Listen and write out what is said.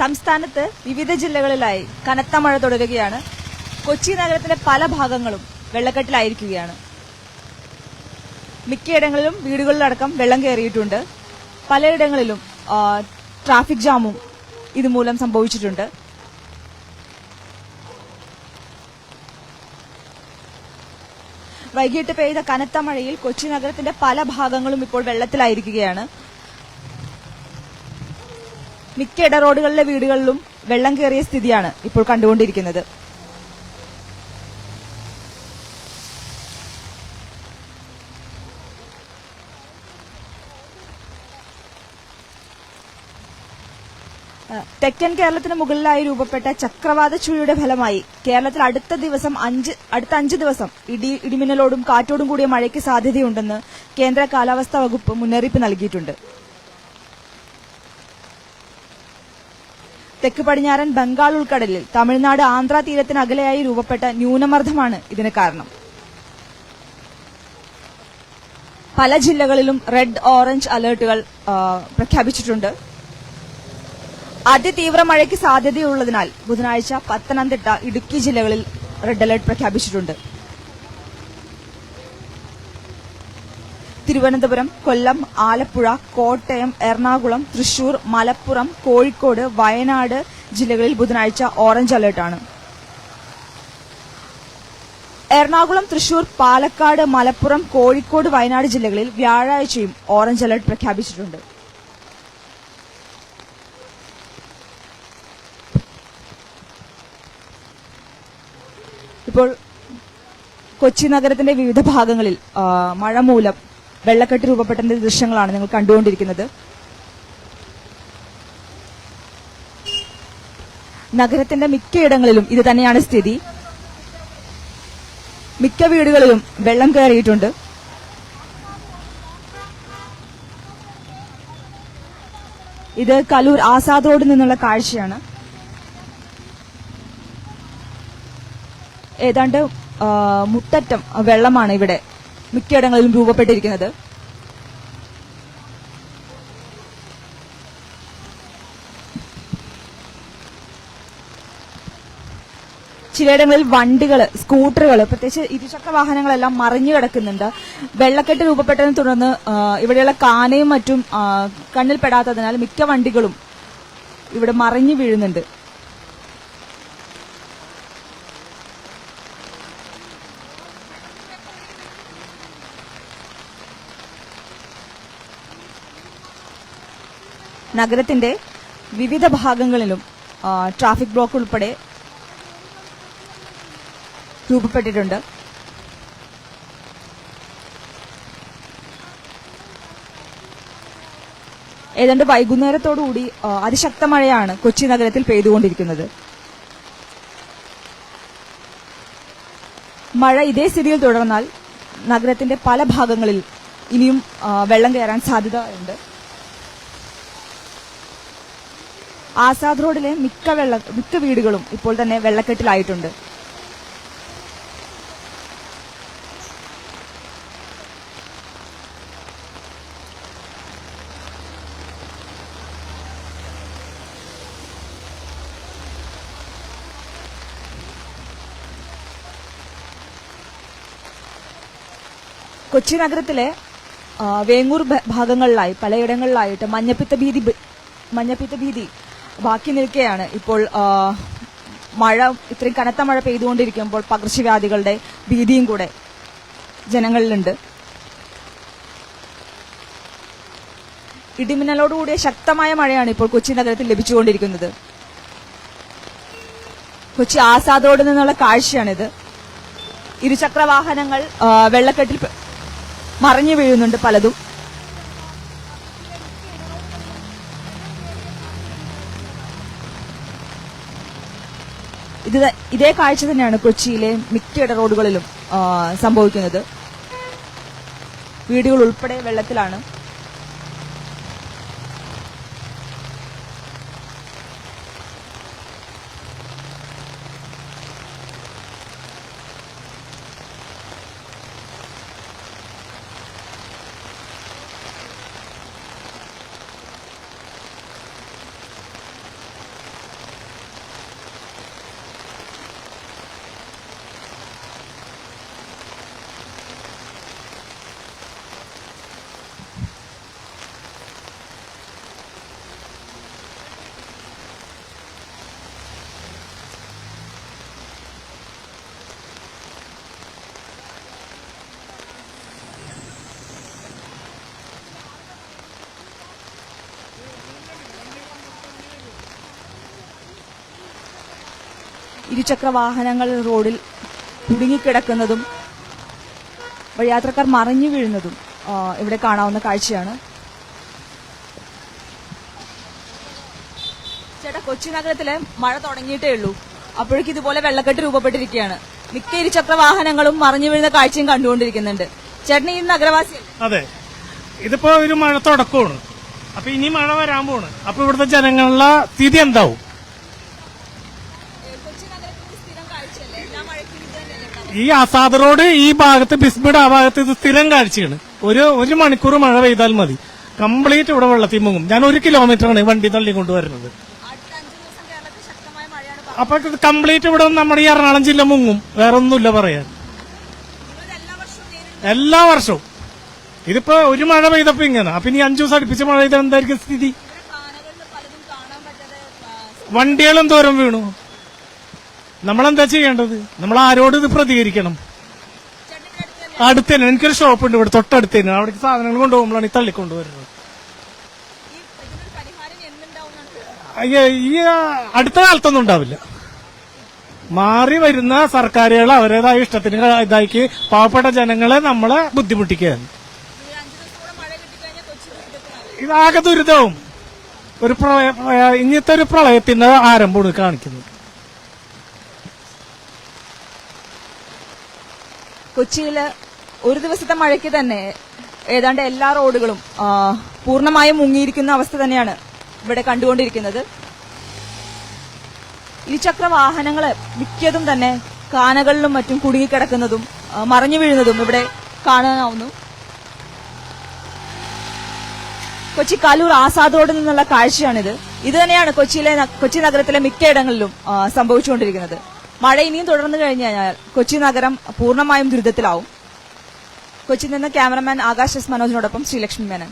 സംസ്ഥാനത്ത് വിവിധ ജില്ലകളിലായി കനത്ത മഴ തുടരുകയാണ്. കൊച്ചി നഗരത്തിലെ പല ഭാഗങ്ങളും വെള്ളക്കെട്ടിലായിരിക്കുകയാണ്. മിക്കയിടങ്ങളിലും വീടുകളിലടക്കം വെള്ളം കയറിയിട്ടുണ്ട്. പലയിടങ്ങളിലും ട്രാഫിക് ജാമും ഇതുമൂലം സംഭവിച്ചിട്ടുണ്ട്. വൈകിട്ട് പെയ്ത കനത്ത മഴയിൽ കൊച്ചി നഗരത്തിന്റെ പല ഭാഗങ്ങളും ഇപ്പോൾ വെള്ളത്തിലായിരിക്കുകയാണ്. മിക്ക ഇട റോഡുകളിലെ വീടുകളിലും വെള്ളം കയറിയ സ്ഥിതിയാണ് ഇപ്പോൾ കണ്ടുകൊണ്ടിരിക്കുന്നത്. തെക്കൻ കേരളത്തിന് മുകളിലായി രൂപപ്പെട്ട ചക്രവാത ചുഴിയുടെ ഫലമായി കേരളത്തിൽ അടുത്ത ദിവസം അഞ്ച് അടുത്ത അഞ്ച് ദിവസം ഇടി ഇടിമിന്നലോടും കാറ്റോടും കൂടിയ മഴയ്ക്ക് സാധ്യതയുണ്ടെന്ന് കേന്ദ്ര കാലാവസ്ഥാ വകുപ്പ് മുന്നറിയിപ്പ് നൽകിയിട്ടുണ്ട്. തെക്ക് പടിഞ്ഞാറൻ ബംഗാൾ ഉൾക്കടലിൽ തമിഴ്നാട് ആന്ധ്ര തീരത്തിന് അകലെയായി രൂപപ്പെട്ട ന്യൂനമർദ്ദമാണ് ഇതിന് കാരണം. പല ജില്ലകളിലും റെഡ് ഓറഞ്ച് അലർട്ടുകൾ പ്രഖ്യാപിച്ചിട്ടുണ്ട്. അതിതീവ്ര മഴയ്ക്ക് സാധ്യതയുള്ളതിനാൽ ബുധനാഴ്ച പത്തനംതിട്ട ഇടുക്കി ജില്ലകളിൽ റെഡ് അലർട്ട് പ്രഖ്യാപിച്ചിട്ടുണ്ട്. തിരുവനന്തപുരം കൊല്ലം ആലപ്പുഴ കോട്ടയം എറണാകുളം തൃശൂർ മലപ്പുറം കോഴിക്കോട് വയനാട് ജില്ലകളിൽ ബുധനാഴ്ച ഓറഞ്ച് അലർട്ടാണ് എറണാകുളം തൃശൂർ പാലക്കാട് മലപ്പുറം കോഴിക്കോട് വയനാട് ജില്ലകളിൽ വ്യാഴാഴ്ചയും ഓറഞ്ച് അലർട്ട് പ്രഖ്യാപിച്ചിട്ടുണ്ട്. ഇപ്പോൾ കൊച്ചി നഗരത്തിന്റെ വിവിധ ഭാഗങ്ങളിൽ മഴ മൂലം വെള്ളക്കെട്ട് രൂപപ്പെട്ട ദൃശ്യങ്ങളാണ് നിങ്ങൾ കണ്ടുകൊണ്ടിരിക്കുന്നത്. നഗരത്തിന്റെ മിക്കയിടങ്ങളിലും ഇത് തന്നെയാണ് സ്ഥിതി. മിക്ക വീടുകളിലും വെള്ളം കയറിയിട്ടുണ്ട്. ഇത് കലൂർ ആസാദ് റോഡിൽ നിന്നുള്ള കാഴ്ചയാണ്. ഏതാണ്ട് മുത്തറ്റം വെള്ളമാണ് ഇവിടെ മിക്കയിടങ്ങളിലും രൂപപ്പെട്ടിരിക്കുന്നത്. ചിലയിടങ്ങളിൽ വണ്ടികൾ സ്കൂട്ടറുകൾ പ്രത്യേകിച്ച് ഇരുചക്ര വാഹനങ്ങളെല്ലാം മറിഞ്ഞു കിടക്കുന്നുണ്ട്. വെള്ളക്കെട്ട് രൂപപ്പെട്ടതിനെ തുടർന്ന് ഇവിടെയുള്ള കാനയും മറ്റും കണ്ണിൽപ്പെടാത്തതിനാൽ കണ്ണിൽ പെടാത്തതിനാൽ മിക്ക വണ്ടികളും ഇവിടെ മറിഞ്ഞു വീഴുന്നുണ്ട്. നഗരത്തിന്റെ വിവിധ ഭാഗങ്ങളിലും ട്രാഫിക് ബ്ലോക്ക് ഉൾപ്പെടെ രൂപപ്പെട്ടിട്ടുണ്ട്. ഏതാണ്ട് വൈകുന്നേരത്തോടുകൂടി അതിശക്ത മഴയാണ് കൊച്ചി നഗരത്തിൽ പെയ്തുകൊണ്ടിരിക്കുന്നത്. മഴ ഇതേ സ്ഥിതിയിൽ തുടർന്നാൽ നഗരത്തിന്റെ പല ഭാഗങ്ങളിൽ ഇനിയും വെള്ളം കയറാൻ സാധ്യതയുണ്ട് ആസാദ് റോഡിലെ മിക്ക വെള്ള മിക്ക വീടുകളും ഇപ്പോൾ തന്നെ വെള്ളക്കെട്ടിലായിട്ടുണ്ട്. കൊച്ചി നഗരത്തിലെ വേങ്ങൂർ ഭാഗങ്ങളിലായി പലയിടങ്ങളിലായിട്ട് മഞ്ഞപ്പിത്ത ഭീതി മഞ്ഞപ്പിത്ത ഭീതി ബാക്കി നിൽക്കുകയാണ് ഇപ്പോൾ മഴ ഇത്രയും കനത്ത മഴ പെയ്തുകൊണ്ടിരിക്കുമ്പോൾ പകർച്ചവ്യാധികളുടെ ഭീതിയും കൂടെ ജനങ്ങളിലുണ്ട്. ഇടിമിന്നലോടുകൂടിയ ശക്തമായ മഴയാണ് ഇപ്പോൾ കൊച്ചി നഗരത്തിൽ ലഭിച്ചുകൊണ്ടിരിക്കുന്നത്. കൊച്ചി ആസാദോട് നിന്നുള്ള കാഴ്ചയാണിത്. ഇരുചക്ര വാഹനങ്ങൾ വെള്ളക്കെട്ടിൽ മറിഞ്ഞു വീഴുന്നുണ്ട് പലതും. ഇത് ഇതേ കാഴ്ച തന്നെയാണ് കൊച്ചിയിലെ മിക്ക റോഡുകളിലും സംഭവിക്കുന്നത്. വീടുകൾ ഉൾപ്പെടെ വെള്ളത്തിലാണ്. ഇരുചക്ര വാഹനങ്ങൾ റോഡിൽ കുടുങ്ങിക്കിടക്കുന്നതും വഴിയാത്രക്കാർ മറിഞ്ഞു വീഴുന്നതും ഇവിടെ കാണാവുന്ന കാഴ്ചയാണ്. ചേട്ടാ കൊച്ചി നഗരത്തിലെ മഴ തുടങ്ങിയിട്ടേ ഉള്ളൂ. അപ്പോഴേക്കും ഇതുപോലെ വെള്ളക്കെട്ട് രൂപപ്പെട്ടിരിക്കുകയാണ്. മിക്ക ഇരുചക്ര വാഹനങ്ങളും മറിഞ്ഞു വീഴുന്ന കാഴ്ചയും കണ്ടുകൊണ്ടിരിക്കുന്നുണ്ട്. ചേട്ടൻ ഈ നഗരവാസി അതെ. ഇതിപ്പോ ഒരു മഴ തുടക്കമാണ്. അപ്പൊ ഇനി മഴ വരാൻ പോണ്. അപ്പൊ ഇവിടുത്തെ ജനങ്ങളുടെ സ്ഥിതി എന്താവും കൊച്ചി നഗരത്തിൽ സ്ഥിരം കാഴ്ചയല്ലേ എല്ലാ മഴയ്ക്കും ഇത് തന്നെയല്ലേ ഈ അസാദ് റോഡ് ഈ ഭാഗത്ത് ബിസ്മിഡ് ആ ഭാഗത്ത് ഇത് സ്ഥിരം കാഴ്ചയാണ്. ഒരു ഒരു മണിക്കൂർ മഴ പെയ്താൽ മതി. കംപ്ലീറ്റ് ഇവിടെ വെള്ളത്തിൽ മുങ്ങും. ഞാൻ ഒരു കിലോമീറ്ററാണ് വണ്ടി തള്ളി കൊണ്ടുവരുന്നത്. അപ്പൊ കംപ്ലീറ്റ് ഇവിടെ നമ്മുടെ ഈ എറണാകുളം ജില്ല മുങ്ങും. വേറെ ഒന്നുമില്ല പറയാൻ. എല്ലാ വർഷവും. ഇതിപ്പോ ഒരു മഴ പെയ്തപ്പോ ഇങ്ങനെ. അപ്പൊ ഇനി അഞ്ചു ദിവസം അടുപ്പിച്ച മഴ പെയ്താൽ എന്തായിരിക്കും സ്ഥിതി? വണ്ടികളും ദൂരം വീണു? നമ്മളെന്താ ചെയ്യേണ്ടത്? നമ്മൾ ആരോട് ഇത് പ്രതികരിക്കണം? അടുത്തന്നെ അടുത്ത് തന്നെ എനിക്കൊരു ഷോപ്പ് ഉണ്ട് ഇവിടെ തൊട്ടടുത്ത് തന്നെ അവിടേക്ക് സാധനങ്ങൾ കൊണ്ടുപോകുമ്പോഴാണ് ഈ തള്ളിക്കൊണ്ടുവരുന്നത്. ഈ അടുത്ത കാലത്തൊന്നും ഉണ്ടാവില്ല. മാറി വരുന്ന സർക്കാരുകൾ അവരുടേതായ ഇഷ്ടത്തിന് ഇതാക്കി പാവപ്പെട്ട ജനങ്ങളെ നമ്മളെ ബുദ്ധിമുട്ടിക്കുകയാണ്. ഇതാകെ ദുരിതവും. ഒരു പ്രളയ- ഇങ്ങനത്തെ ഒരു പ്രളയത്തിന്റെ ആരംഭമാണ് കാണിക്കുന്നത്. കൊച്ചിയിൽ ഒരു ദിവസത്തെ മഴയ്ക്ക് തന്നെ ഏതാണ്ട് എല്ലാ റോഡുകളും പൂർണമായും മുങ്ങിയിരിക്കുന്ന അവസ്ഥ തന്നെയാണ് ഇവിടെ കണ്ടുകൊണ്ടിരിക്കുന്നത്. ഇരുചക്ര വാഹനങ്ങൾ മിക്കതും തന്നെ കാനകളിലും മറ്റും കുടുങ്ങിക്കിടക്കുന്നതും മറിഞ്ഞു വീഴുന്നതും ഇവിടെ കാണാനാവുന്നു. കൊച്ചി കാലൂർ ആസാദ് റോഡിൽ നിന്നുള്ള കാഴ്ചയാണിത്. ഇത് തന്നെയാണ് കൊച്ചിയിലെ കൊച്ചി നഗരത്തിലെ മിക്കയിടങ്ങളിലും സംഭവിച്ചുകൊണ്ടിരിക്കുന്നത്. മഴ ഇനിയും തുടർന്നു കഴിഞ്ഞു കഴിഞ്ഞാൽ കൊച്ചി നഗരം പൂർണമായും ദുരിതത്തിലാവും. കൊച്ചിയിൽ നിന്ന് ക്യാമറമാൻ ആകാശ് എസ് മനോജിനോടൊപ്പം ശ്രീലക്ഷ്മി മേനൻ.